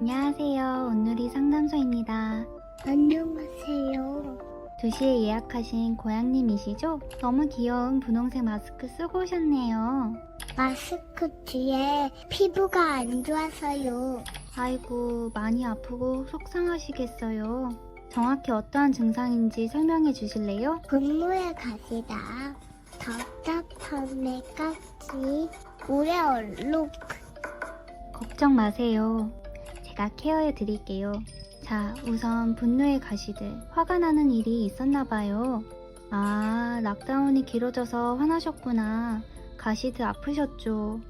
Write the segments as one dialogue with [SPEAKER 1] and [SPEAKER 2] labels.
[SPEAKER 1] 안녕하세요. 온누리 상담소입니다.
[SPEAKER 2] 안녕하세요.
[SPEAKER 1] 2시에 예약하신 고양님이시죠? 너무 귀여운 분홍색 마스크 쓰고 오셨네요.
[SPEAKER 2] 마스크 뒤에 피부가 안 좋아서요.
[SPEAKER 1] 아이고, 많이 아프고 속상하시겠어요. 정확히 어떠한 증상인지 설명해 주실래요?
[SPEAKER 2] 근무에 가시다 답답함에 깍지 오래 얼룩
[SPEAKER 1] 걱정 마세요. 제가 케어해 드릴게요. 자, 우선 분노의 가시들. 화가 나는 일이 있었나 봐요. 아, 락다운이 길어져서 화나셨구나. 가시드 아프셨죠?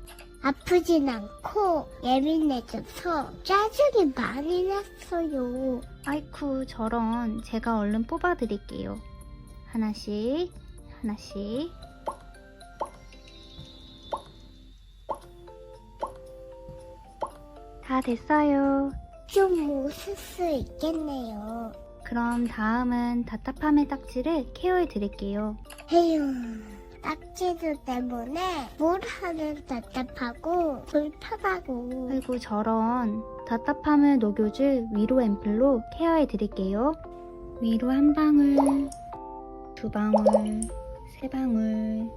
[SPEAKER 2] 아프진 않고 예민해져서 짜증이 많이 났어요.
[SPEAKER 1] 아이쿠, 저런. 제가 얼른 뽑아 드릴게요. 하나씩, 하나씩. 다 됐어요.
[SPEAKER 2] 좀 웃을 수 있겠네요.
[SPEAKER 1] 그럼 다음은 답답함의 딱지를 케어해 드릴게요.
[SPEAKER 2] 에휴, 딱지들 때문에 뭘 하는 답답하고 불편하고
[SPEAKER 1] 아이고 저런 답답함을 녹여줄 위로 앰플로 케어해 드릴게요. 위로 한 방울, 두 방울, 세 방울.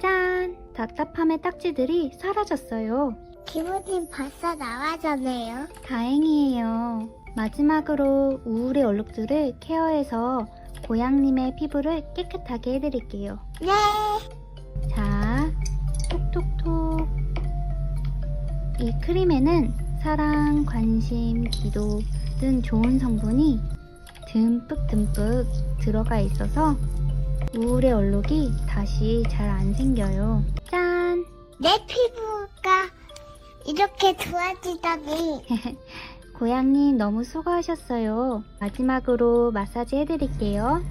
[SPEAKER 1] 짠! 답답함의 딱지들이 사라졌어요.
[SPEAKER 2] 기분이 벌써 나와졌네요.
[SPEAKER 1] 다행이에요. 마지막으로 우울의 얼룩들을 케어해서 고양님의 피부를 깨끗하게 해드릴게요.
[SPEAKER 2] 네.
[SPEAKER 1] 자, 톡톡톡. 이 크림에는 사랑, 관심, 기도 등 좋은 성분이 듬뿍듬뿍 들어가 있어서 우울의 얼룩이 다시 잘 안 생겨요. 짠!
[SPEAKER 2] 내 피부가 이렇게 좋아지다니.
[SPEAKER 1] 고양님 너무 수고하셨어요. 마지막으로 마사지 해드릴게요.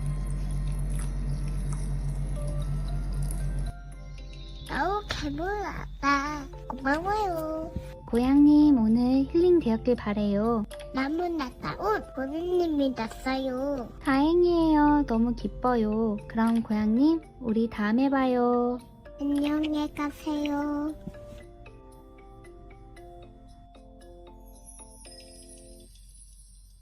[SPEAKER 2] 너무 개놀랐다. 고마워요.
[SPEAKER 1] 고양님 오늘 힐링 되었길 바래요.
[SPEAKER 2] 나무 났다 옷 본인님이 났어요.
[SPEAKER 1] 다행이에요. 너무 기뻐요. 그럼 고양님, 우리 다음에 봐요.
[SPEAKER 2] 안녕히 가세요.